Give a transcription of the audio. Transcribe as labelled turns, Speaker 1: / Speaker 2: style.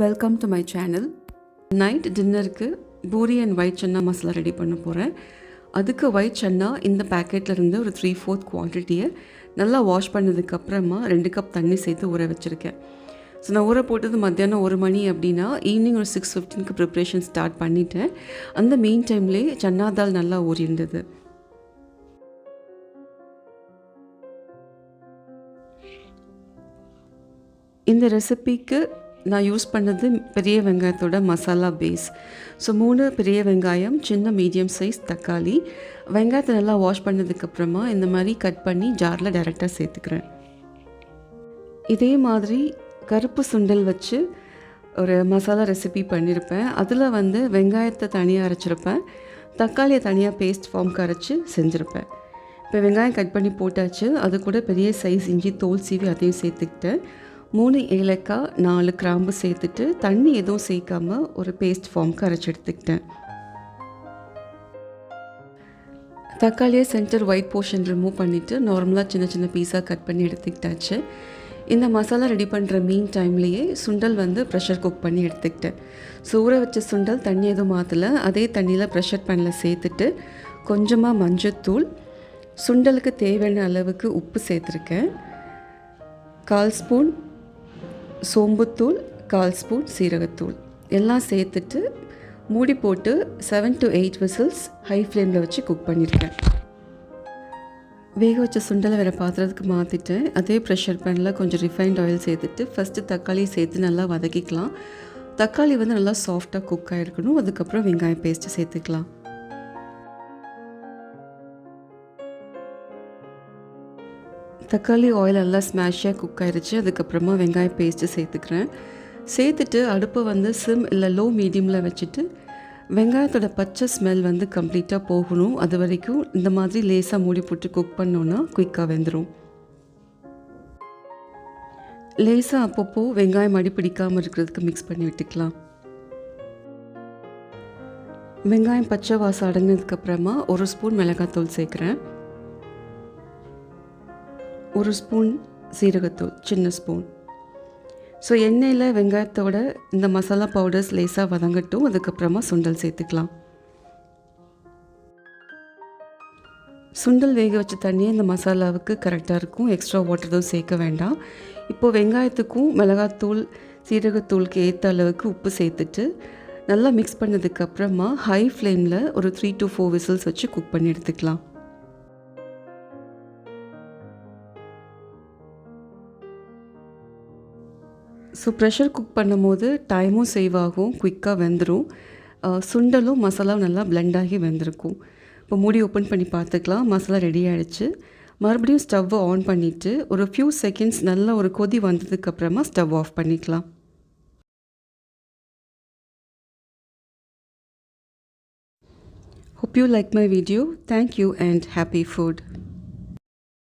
Speaker 1: Welcome to my channel night டின்னருக்கு puri and white chana masala ready பண்ண போகிறேன் அதுக்கு ஒயிட் சன்னா இந்த பேக்கெட்லேருந்து இருந்து ஒரு த்ரீ ஃபோர்த் குவான்டிட்டியை நல்லா வாஷ் பண்ணதுக்கப்புறமா ரெண்டு கப் தண்ணி சேர்த்து ஊற வச்சுருக்கேன். ஸோ நான் ஊற போட்டது மத்தியானம் ஒரு மணி அப்படின்னா ஈவினிங் ஒரு சிக்ஸ் ஃபிஃப்டீனுக்கு ப்ரிப்ரேஷன் ஸ்டார்ட் பண்ணிட்டேன். அந்த மெயின் டைம்லேயே சன்னா தால் நல்லா ஊறியிருந்தது. இந்த ரெசிபிக்கு நான் யூஸ் பண்ணது பெரிய வெங்காயத்தோட மசாலா பேஸ் ஸோ மூணு பெரிய வெங்காயம் சின்ன மீடியம் சைஸ் தக்காளி. வெங்காயத்தை நல்லா வாஷ் பண்ணதுக்கப்புறமா இந்த மாதிரி கட் பண்ணி ஜாரில் டைரெக்டாக சேர்த்துக்கிறேன். இதே மாதிரி கருப்பு சுண்டல் வச்சு ஒரு மசாலா ரெசிபி பண்ணியிருப்பேன் அதில் வந்து வெங்காயத்தை தனியாக அரைச்சிருப்பேன். தக்காளியை தனியாக பேஸ்ட் ஃபார்ம்க்கு அரைச்சி செஞ்சுருப்பேன். இப்போ வெங்காயம் கட் பண்ணி போட்டாச்சு. அது கூட பெரிய சைஸ் இஞ்சி தோல் சீவி அதையும் சேர்த்துக்கிட்டேன் மூணு ஏலக்காய் நாலு கிராம்பு சேர்த்துட்டு தண்ணி எதுவும் சேர்க்காம ஒரு பேஸ்ட் ஃபார்ம்க்கு அரைச்சி எடுத்துக்கிட்டேன். தக்காளியை சென்டர் ஒயிட் போர்ஷன் ரிமூவ் பண்ணிவிட்டு நார்மலாக சின்ன சின்ன பீஸாக கட் பண்ணி எடுத்துக்கிட்டாச்சு. இந்த மசாலா ரெடி பண்ணுற மீன் டைம்லேயே சுண்டல் வந்து ப்ரெஷர் குக் பண்ணி எடுத்துக்கிட்டேன். ஸோ ஊற வச்ச சுண்டல் தண்ணி எதுவும் மாற்றலை அதே தண்ணியில் ப்ரெஷர் பேனில் சேர்த்துட்டு கொஞ்சமாக மஞ்சத்தூள் சுண்டலுக்கு தேவையான அளவுக்கு உப்பு சேர்த்துருக்கேன். கால் ஸ்பூன் சோம்புத்தூள் கால் ஸ்பூன் சீரகத்தூள். எல்லாம் சேர்த்துட்டு மூடி போட்டு seven to eight whistles high ஃப்ளேமில் வச்சு குக் பண்ணியிருக்கேன் வேக வச்ச சுண்டலை வேறு பாத்திரத்துக்கு மாற்றிட்டேன் அதே ப்ரெஷர் பேனில் கொஞ்சம் ரிஃபைண்ட் ஆயில் சேர்த்துட்டு ஃபஸ்ட்டு தக்காளி சேர்த்து நல்லா வதக்கிக்கலாம். தக்காளி வந்து நல்லா சாஃப்டாக குக் ஆகிருக்கணும் அதுக்கப்புறம் வெங்காயம் பேஸ்ட்டு சேர்த்துக்கலாம். தக்காளி ஆயில் நல்லா ஸ்மாஷாக குக் ஆகிடுச்சு அதுக்கப்புறமா வெங்காயம் பேஸ்ட்டு சேர்த்துக்கிறேன். சேர்த்துட்டு அடுப்பை வந்து சிம் இல்லை லோ மீடியமில் வச்சுட்டு வெங்காயத்தோட பச்சை ஸ்மெல் வந்து கம்ப்ளீட்டாக போகணும். அது வரைக்கும் இந்த மாதிரி லேசாக மூடி போட்டு குக் பண்ணோன்னா குயிக்காக வெந்துடும் லேசாக அப்பப்போ வெங்காயம் அடி பிடிக்காமல் இருக்கிறதுக்கு மிக்ஸ் பண்ணி விட்டுக்கலாம். வெங்காயம் பச்சை வாசம் அடங்கினதுக்கப்புறமா ஒரு ஸ்பூன் மிளகாத்தூள் சேர்க்குறேன். ஒரு ஸ்பூன் சீரகத்தூள் சின்ன ஸ்பூன். ஸோ எண்ணெயில் வெங்காயத்தோட இந்த மசாலா பவுடர்ஸ் லேசாக வதங்கட்டும் அதுக்கப்புறமா சுண்டல் சேர்த்துக்கலாம். சுண்டல் வேக வச்ச தண்ணியே இந்த மசாலாவுக்கு கரெக்டாக இருக்கும். எக்ஸ்ட்ரா வாட்டர் எதுவும் சேர்க்க வேண்டாம். இப்போது வெங்காயத்துக்கும் மிளகாத்தூள் சீரகத்தூளுக்கு ஏற்ற அளவுக்கு உப்பு சேர்த்துட்டு நல்லா மிக்ஸ் பண்ணதுக்கப்புறமா ஹை ஃப்ளேமில் ஒரு த்ரீ டு ஃபோர் விசில்ஸ் வச்சு குக் பண்ணி எடுத்துக்கலாம். ஸோ ப்ரெஷர் குக் பண்ணும்போது டைமும் சேவ் ஆகும் குயிக்காக வெந்துடும் சுண்டலும் மசாலாவும் நல்லா பிளெண்ட் ஆகி வெந்திருக்கும். இப்போ மூடி ஓப்பன் பண்ணி பார்த்துக்கலாம். மசாலா ரெடி ஆகிடுச்சு மறுபடியும் ஸ்டவ்வை ஆன் பண்ணிவிட்டு ஒரு ஃபியூ செகண்ட்ஸ் நல்லா ஒரு கொதி வந்ததுக்கப்புறமா ஸ்டவ் ஆஃப் பண்ணிக்கலாம். Hope you like my video. Thank you and happy food.